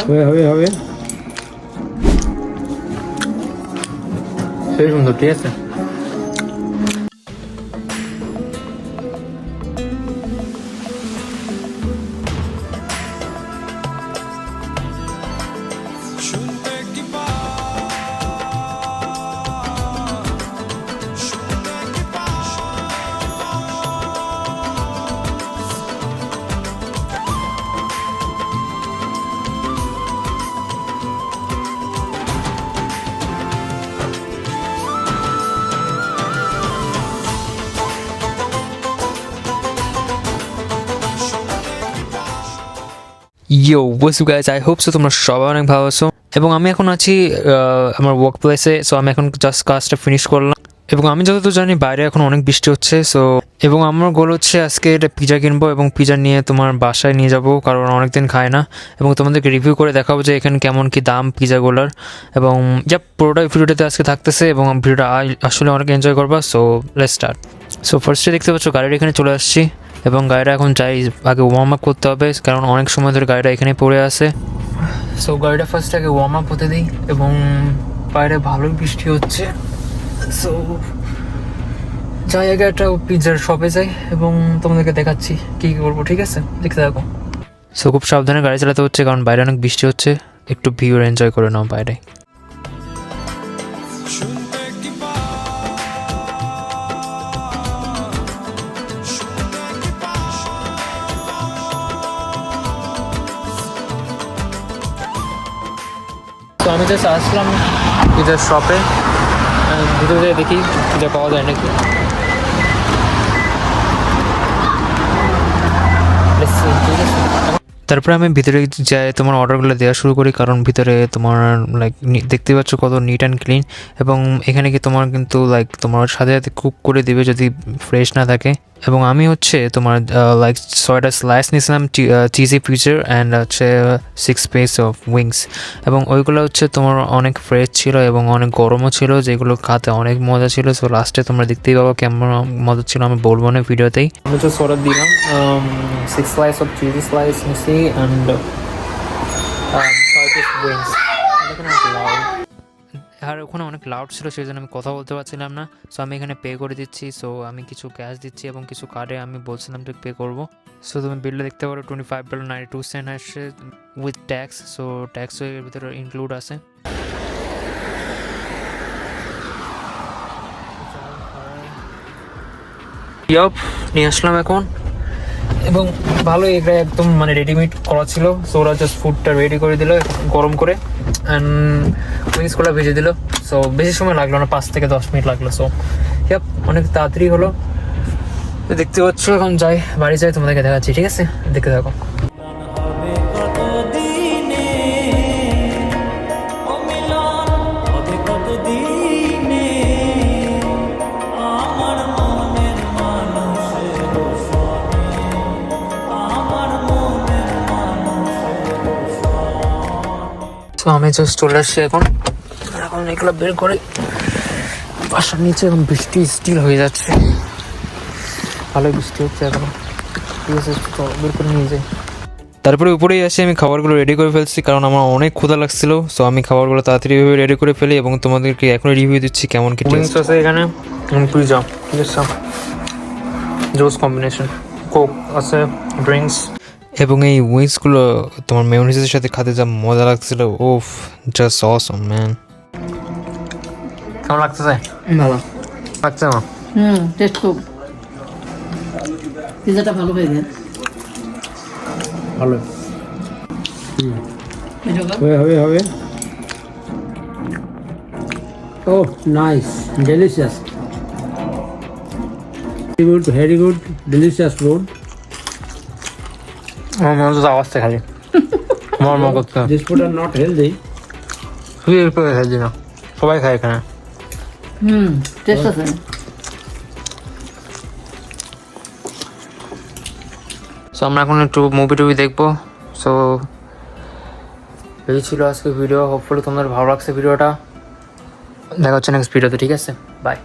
হবে হবে হবে সেই সুন্দর ঠিক আছে yo you guys I hope so তোমরা সবাই অনেক ভালো আছো। এবং আমি এখন আছি আমার ওয়ার্ক প্লেসে সো আমি এখন জাস্ট কাজটা ফিনিশ করলাম। এবং আমি যতদূর জানি, বাইরে এখন অনেক বৃষ্টি হচ্ছে সো এবং আমার গোল হচ্ছে আজকে এটা পিজা কিনবো এবং পিজা নিয়ে তোমার বাসায় নিয়ে যাব, কারণ অনেক দিন খায় না। এবং তোমাদেরকে রিভিউ করে দেখাবো যে এখানে কেমন কি দাম পিজাগুলোর এবং যা, পুরোটা ভিডিওটাতে আজকে থাকতেছে এবং ভিডিওটা আসলে অনেক এনজয় করবা সো লেট স্টার্ট সো ফার্স্টে দেখতে পাচ্ছ, গাড়ির এখানে চলে আসছি। এবং গাড়িটা এখন যাই আগে ওয়ার্ম আপ করতে হবে কারণ অনেক সময় ধরে গাড়িটা এখানে পড়ে আছে। সো গাড়িটা ফার্স্ট আগে ওয়ার্ম আপ হতে দিই এবং বাইরে ভালোই বৃষ্টি হচ্ছে। সো যাই আগে একটা পিৎজার শপে যাই এবং তোমাদেরকে দেখাচ্ছি কী কী করব ঠিক আছে? দেখতে থাকো। সো খুব সাবধানে গাড়ি চালাতে হচ্ছে কারণ বাইরে অনেক বৃষ্টি হচ্ছে। একটু ভিউ এনজয় করে নাও বাইরে। আমি জাস্ট আসলাম পিজার শপে ভিতরে দেখি পিজা পাওয়া যায় নাকি। তারপরে আমি ভিতরে যাই, তোমার অর্ডারগুলো দেওয়া শুরু করি, কারণ ভিতরে তোমার লাইক দেখতে পাচ্ছ কত নিট অ্যান্ড ক্লিন এবং এখানে কি তোমার কিন্তু লাইক তোমার সাথে সাথে কুক করে দেবে যদি ফ্রেশ না থাকে এবং আমি হচ্ছে তোমার লাইক ছয়টা স্লাইস নিয়েছিলাম চিজি পিচার অ্যান্ড হচ্ছে সিক্স পেস অফ উইংস এবং ওইগুলো হচ্ছে তোমার অনেক ফ্রেশ ছিল এবং অনেক গরমও ছিল, যেগুলো খাতে অনেক মজা ছিল। সো লাস্টে তোমরা দেখতেই পাবো কেমন মজা ছিল, আমি বলব না ভিডিওতেই। আমি হচ্ছে অর্ডার দিলাম six slice of cheesy slice নিছি অ্যান্ড ছয় উইংস আর ওখানে অনেক লাউড ছিল সেই জন্য আমি কথা বলতে পারছিলাম না। সো আমি এখানে পে করে দিচ্ছি। সো আমি কিছু ক্যাশ দিচ্ছি এবং কিছু কার্ডে আমি বলছিলাম যে পে করব। সো তুমি বিলটা দেখতে পারো twenty five dollar ninety two cent আসছে উইথ ট্যাক্স সো ট্যাক্স এর ভিতরে ইনক্লুড আছে। নিয়ে আসলাম এখন। এবং ভালো এটা একদম মানে রেডিমেড করা ছিল। সো ওরা জাস্ট ফুডটা রেডি করে দিল, গরম করে। অ্যান্ড উইংসগুলো ভেজে দিল। সো বেশি সময় লাগল না, পাঁচ থেকে দশ মিনিট লাগল। সো ইয়াপ অনেক তাড়াতাড়ি হলো। দেখতে পাচ্ছ, এখন যাই, বাড়ি যাই, তোমাদেরকে দেখাচ্ছি, ঠিক আছে? দেখতে থাকো। তো আমি জাস্ট চলে আসছি এখন। এখন এগুলো বের করে বাসার নিচে এখন বৃষ্টি স্টিল হয়ে যাচ্ছে। ভালোই বৃষ্টি হচ্ছে এখন। ঠিক আছে বের করে নিয়ে যাই। তারপরে উপরেই আসি আমি খাবারগুলো রেডি করে ফেলছি কারণ আমার অনেক ক্ষুধা লাগছিল। সো আমি খাবারগুলো তাড়াতাড়িভাবে রেডি করে ফেলি এবং তোমাদেরকে এখন রিভিউ দিচ্ছি কেমন কি টেস্ট আছে এখানে পিজা ঠিক আছে জোস কম্বিনেশন কোক আছে ড্রিঙ্কস এবং এই উইংসগুলো তোমার মেয়নিজের সাথে খেতে যা মজা লাগছিল ওফ জাস্ট অসম ম্যান কেমন লাগতেছে? ভালো। লাগছে না? হুম টেস্ট খুব। পিজাটা ভালো হয়েছে ভালো। হবে হবে হবে। ও nice delicious very good very good delicious food আমার মনে হচ্ছে আওয়াজটা খালি। মর্ম করতে this food are not healthy এর না। সবাই খায় এখানে। হুম টেস্ট আছে। সো আমরা এখন একটু মুভি টুভি দেখব। সো এই ছিল আজকে ভিডিও হোপফুলি তোমাদের ভালো লাগছে ভিডিওটা দেখা হচ্ছে নেক্সট ভিডিওতে ঠিক আছে? বাই